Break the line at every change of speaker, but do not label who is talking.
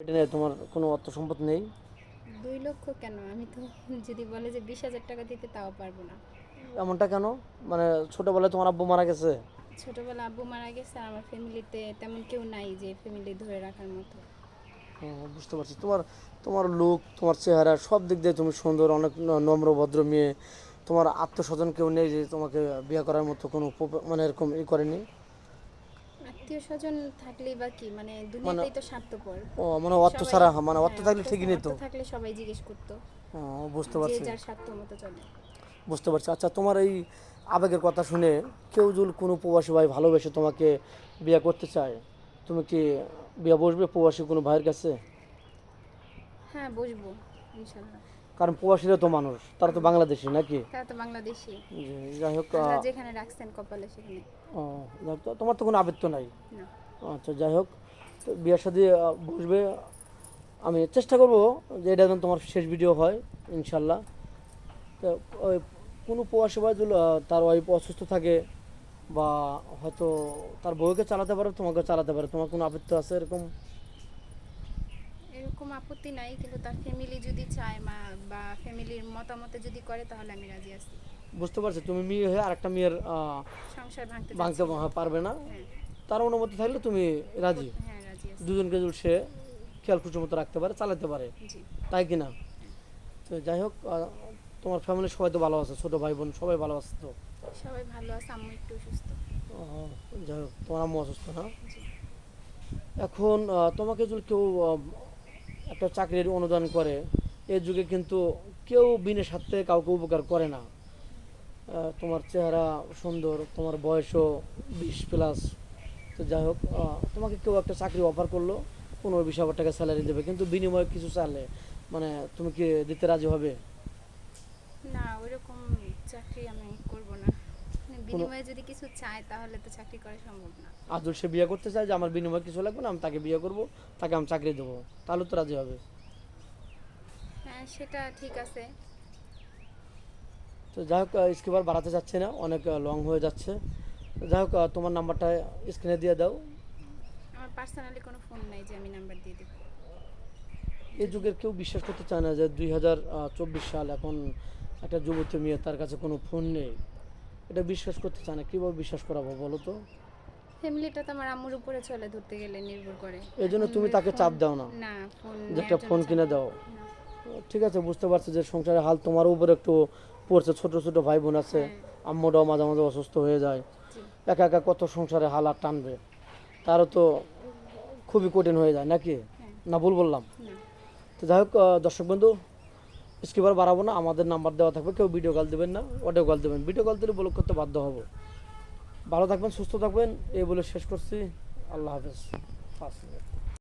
এটা নিয়ে তোমার কোনো অর্থ সম্পদ নেই?
দুই লক্ষ কেন? আমি তো যদি বলে যে বিশ হাজার টাকা দিতে তাও পারব না।
এমনটা কেন? মানে ছোটোবেলায় তোমার আব্বু মারা গেছে?
ছোটবেলা আব্বু মারা গেছে আর আমার ফ্যামিলিতে তেমন কেউ নাই যে ফ্যামিলি ধরে রাখার মতো।
বুঝতে পারছি। তোমার তোমার লুক তোমার চেহারা সব দিক দিয়ে তুমি সুন্দর অনেক নম্র ভদ্র মেয়ে। তোমার আত্মস্বজন কেউ নেই যে তোমাকে বিয়ে করার মতো কোনো মানে এরকম ই করেনি?
আত্মীয় স্বজন থাকলেই বা কি? মানে দুনিয়াতেই তো স্বার্থপর।
ও মানে অর্থ ছাড়া মানে অর্থ
হ্যাঁ,
থাকলে ঠিকই নিত।
থাকলে সবাই জিজ্ঞেস করতো
ও, বুঝতে পারছি।
যার স্বার্থ মতো চলে।
বুঝতে পারছি। আচ্ছা তোমার এই আবেগের কথা শুনে কেউ যদি কোনো প্রবাসী ভাই ভালোবেসে তোমাকে বিয়ে করতে চায় তুমি কি বিয়ে বসবে প্রবাসী কোনো ভাইয়ের কাছে?
হ্যাঁ বসবো ইনশাল্লাহ।
কারণ প্রবাসীরা তো মানুষ তারা তো বাংলাদেশি নাকি?
তারা তো বাংলাদেশি।
যাই হোক
যেখানে রাখছেন কপালে সেখানে।
ও, যাই হোক, তো- তোমার তো কোনো আবেগ তো নাই আচ্ছা যাই হোক বিয়ের সাথে বসবে। আমি চেষ্টা করব যে এটা যেন তোমার শেষ ভিডিও হয় ইনশাল্লাহ তো ওই কোনো প্রবাসী যদি তার ওয়াইফ অসুস্থ থাকে বা হয়তো তার বউকে চালাতে পারে তোমাকে চালাতে পারে। তোমার কোনো আপত্তি আছে এরকম?
এরকম আপত্তি নাই কিন্তু তার ফ্যামিলি যদি চায় মা বা ফ্যামিলির মতামতে যদি করে তাহলে আমি রাজি আছি।
বুঝতে পারছ তুমি মেয়ে হয়ে আরেকটা মেয়ের
সংসার ভাঙতে
ভাঙতে পারবে না?
হ্যাঁ।
তার অনুমতি থাকলে তুমি রাজি।
হ্যাঁ রাজি
দুজনকে সে খেয়াল খুশি মতো রাখতে পারে চালাতে পারে। তাই কি না? তো যাই হোক তোমার ফ্যামিলির সবাই তো ভালো আছে ছোট ভাই বোন সবাই ভালো আছে তো?
সবাই ভালো আছে আম্মু একটু অসুস্থ।
যাই হোক তোমার আম্মু অসুস্থ না? এখন তোমাকে যদি কেউ একটা চাকরির অনুদান করে। এই যুগে কিন্তু কেউ বিনে স্বার্থে কাউকে উপকার করে না। তোমার চেহারা সুন্দর, তোমার বয়সও বিশ প্লাস তো যাই হোক তোমাকে কেউ একটা চাকরি অফার করল, পনেরো বিশ হাজার টাকা স্যালারি দেবে, কিন্তু বিনিময়ে কিছু চালে মানে তুমি কি দিতে রাজি হবে?
না, ওইরকম চাকরি আমি বিনিময়ে যদি কিছু চায় তাহলে তো চাকরি করা সম্ভব না।
আদর সে বিয়ে করতে চায় যে আমার বিনিময়ে কিছু লাগবে না আমি তাকে বিয়ে করব তাকে আমি চাকরি দেবো। তাহলে তো রাজি হবে।
হ্যাঁ সেটা ঠিক আছে।
তো যাই হোক স্কিপার বাড়াতে যাচ্ছে না অনেক লং হয়ে যাচ্ছে। যাই হোক তোমার নাম্বারটা স্ক্রিনে দিয়ে দাও।
আমার পার্সোনালি কোনো ফোন নাই যে আমি নাম্বার দিয়ে দেবো।
এই যুগের কেউ বিশ্বাস করতে চায় না যে দুই হাজার চব্বিশ সাল এখন একটা যুবতী মেয়ে তার কাছে কোনো ফোন নেই। এটা বিশ্বাস করতে চায় না কীভাবে বিশ্বাস করাবো বলো তো?
ফ্যামিলিটা তো আমার আম্মুর উপরে চলে ধরতে গেলে নির্ভর করে।
এই জন্য তুমি তাকে চাপ দাও না।
না ফোন
যে একটা ফোন কিনে
দাও।
ঠিক আছে বুঝতে পারছ যে সংসারের হাল তোমার উপরে একটু পড়ছে ছোট ছোট ভাই বোন আছে
হ্যাঁ।
আম্মুটাও মাঝে মাঝে অসুস্থ হয়ে যায়। একা একা কত সংসারে হাল আর টানবে? তারও তো খুবই কঠিন হয়ে যায় নাকি?
হ্যাঁ।
না ভুল বললাম। তো যাই হোক আহ, দর্শক বন্ধু স্কিপার বাড়াবো না, আমাদের নাম্বার দেওয়া থাকবে, কেউ ভিডিও কল দেবেন না অডিও কল দেবেন। ভিডিও কল দিলে ব্লক করতে বাধ্য হব। ভালো থাকবেন, সুস্থ থাকবেন, এই বলে শেষ করছি। আল্লাহ হাফেজ।